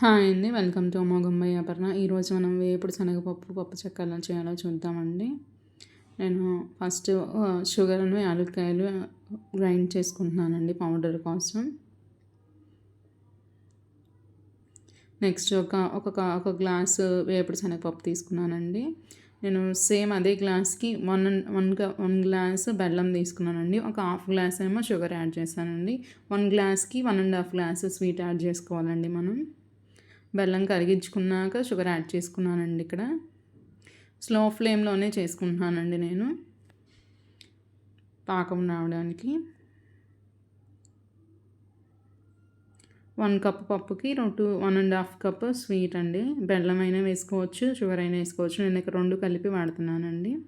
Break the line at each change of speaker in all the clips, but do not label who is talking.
Hi అండి. Welcome to అమోఘంబై Aparna ఈరోజు మనం వేపుడు శనగపప్పు పప్పు చెక్కలను చేయాలో చూద్దామండి. నేను ఫస్ట్ షుగర్ను యాలక్కాయలు గ్రైండ్ చేసుకుంటున్నానండి పౌడర్ కోసం. నెక్స్ట్ ఒక ఒక ఒక గ్లాస్ వేపుడు శనగపప్పు తీసుకున్నానండి. నేను సేమ్ అదే గ్లాస్కి వన్ వన్ వన్ గ్లాస్ బెల్లం తీసుకున్నానండి. ఒక హాఫ్ గ్లాస్ ఏమో షుగర్ యాడ్ చేశానండి. వన్ గ్లాస్కి one and half glass sweet add చేసుకోవాలండి మనం. బెల్లం కరిగించుకున్నాక షుగర్ యాడ్ చేసుకున్నానండి ఇక్కడ. స్లో ఫ్లేమ్లోనే చేసుకుంటున్నానండి నేను. పాకం రావడానికి. వన్ కప్ పప్పుకి two one and half cup sweet అండి. బెల్లం అయినా వేసుకోవచ్చు షుగర్ అయినా వేసుకోవచ్చు. నేను ఇక్కడ రెండు కలిపి వాడుతున్నానండి.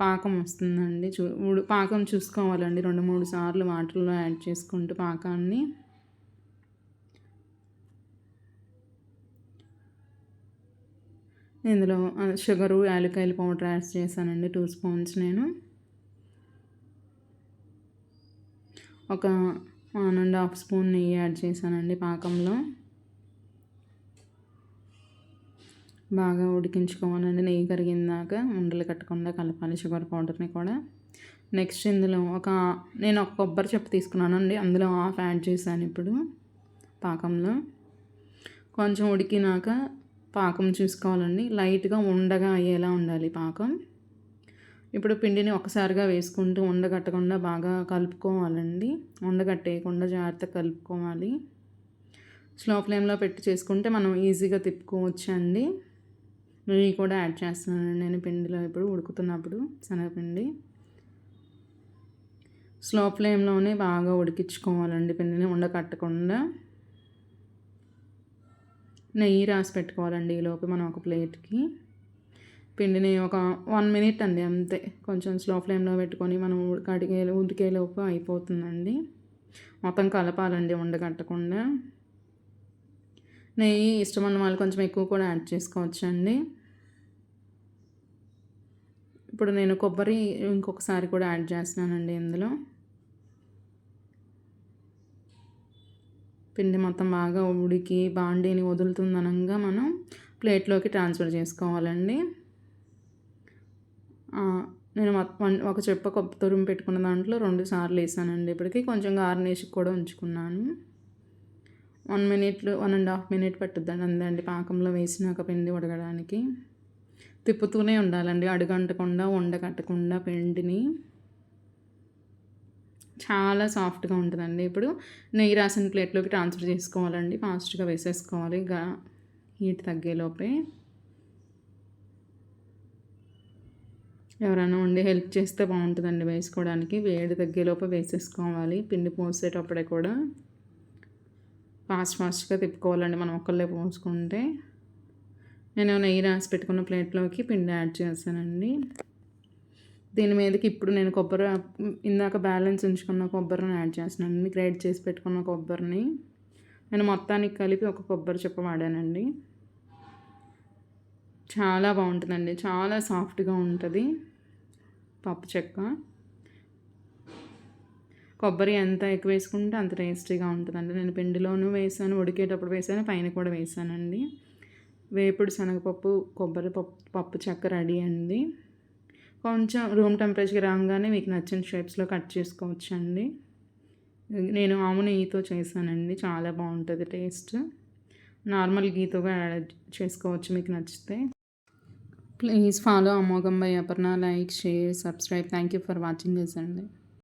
పాకం వస్తుందండి. చూ పాకం చూసుకోవాలండి. రెండు మూడు సార్లు వాటర్లో యాడ్ చేసుకుంటూ పాకాన్ని. ఇందులో షుగరు యాలకాయల పౌడర్ యాడ్ చేశానండి టూ స్పూన్స్ నేను. ఒక వన్ అండ్ హాఫ్ స్పూన్ నెయ్యి యాడ్ చేశానండి పాకంలో. బాగా ఉడికించుకోవాలండి నెయ్యి కరిగిందాక ఉండలు కట్టకుండా కలపాలి షుగర్ పౌడర్ని కూడా. నెక్స్ట్ ఇందులో ఒక నేను ఒక కొబ్బరి చెప్పు తీసుకున్నానండి అందులో హాఫ్ యాడ్ చేశాను ఇప్పుడు పాకంలో. కొంచెం ఉడికినాక పాకం చూసుకోవాలండి. లైట్గా ఉండగా అయ్యేలా ఉండాలి పాకం. ఇప్పుడు పిండిని ఒకసారిగా వేసుకుంటూ ఉండగట్టకుండా బాగా కలుపుకోవాలండి. ఉండగట్టేయకుండా జాగ్రత్తగా కలుపుకోవాలి. స్లో ఫ్లేమ్లో పెట్టి చేసుకుంటే మనం ఈజీగా తిప్పుకోవచ్చు అండి నెయ్యి కూడా యాడ్ చేస్తున్నానండి. నేను పిండిలో ఇప్పుడు ఉడుకుతున్నప్పుడు శనగపిండి. స్లో ఫ్లేమ్లోనే బాగా ఉడికించుకోవాలండి పిండిని. ఉండకట్టకుండా నెయ్యి రాసి పెట్టుకోవాలండి ఈలోపు మనం ఒక ప్లేట్కి. పిండిని ఒక వన్ మినిట్ అండి అంతే. కొంచెం స్లో ఫ్లేమ్లో పెట్టుకొని మనం కడిగే ఉడికేలోపు అయిపోతుందండి. మొత్తం కలపాలండి ఉండగట్టకుండా నెయ్యి ఇష్టమైన వాళ్ళు కొంచెం ఎక్కువ కూడా యాడ్ చేసుకోవచ్చండి. ఇప్పుడు నేను కొబ్బరి ఇంకొకసారి కూడా యాడ్ చేస్తున్నానండి ఇందులో. పిండి మొత్తం బాగా ఉడికి బాండీని వదులుతుందనంగా మనం ప్లేట్లోకి ట్రాన్స్ఫర్ చేసుకోవాలండి. నేను ఒక చెప్ప కొబ్బరి తురుము పెట్టుకున్న దాంట్లో రెండు సార్లు వేసానండి ఇప్పటికి. కొంచెం గార్నిష్ కూడా ఉంచుకున్నాను. వన్ మినిట్లు వన్ అండ్ హాఫ్ మినిట్ పట్టుద్దండి అందండి పాకంలో వేసినాక పిండి ఉడకడానికి. తిప్పుతూనే ఉండాలండి అడుగంటకుండా ఉండకట్టకుండా పిండిని. చాలా సాఫ్ట్గా ఉంటుందండి. ఇప్పుడు నెయ్యి రాసిన ప్లేట్లోకి ట్రాన్స్ఫర్ చేసుకోవాలండి. ఫాస్ట్గా వేసేసుకోవాలి. గా హీట్ తగ్గేలోపే ఎవరైనా ఉండి హెల్ప్ చేస్తే బాగుంటుందండి వేసుకోవడానికి. వేడి తగ్గేలోపు వేసేసుకోవాలి. పిండి పోసేటప్పుడే కూడా ఫాస్ట్ ఫాస్ట్గా తిప్పుకోవాలండి మనం ఒక్కళ్ళే పోసుకుంటే. నేను నెయ్యి రాసి పెట్టుకున్న ప్లేట్లోకి పిండి యాడ్ చేస్తానండి దీని మీదకి ఇప్పుడు నేను కొబ్బరి ఇందాక బ్యాలెన్స్ ఉంచుకున్న కొబ్బరిని యాడ్ చేస్తున్నాను. గ్రైడ్ చేసి పెట్టుకున్న కొబ్బరిని నేను మొత్తానికి కలిపి ఒక కొబ్బరి చెప్ప వాడానండి. చాలా బాగుంటుందండి. చాలా సాఫ్ట్గా ఉంటుంది పప్పు చెక్క. కొబ్బరి ఎంత ఎక్కువ వేసుకుంటే అంత టేస్టీగా ఉంటుందండి. నేను పిండిలోనూ వేసాను ఉడికేటప్పుడు వేసాను పైన కూడా వేసానండి. వేపుడు శనగపప్పు కొబ్బరి పప్పు పప్పు చెక్క రెడీ అండి. కొంచెం రూమ్ టెంపరేచర్ రాగానే మీకు నచ్చిన షేప్స్లో కట్ చేసుకోవచ్చు అండి నేను ఆము నెయ్యితో చేశానండి. చాలా బాగుంటుంది టేస్ట్. నార్మల్ గీతో యాడ్ చేసుకోవచ్చు మీకు నచ్చితే. ప్లీజ్ ఫాలో అమోఘం by Aparna. Like share subscribe. Thank you for watching this అండి.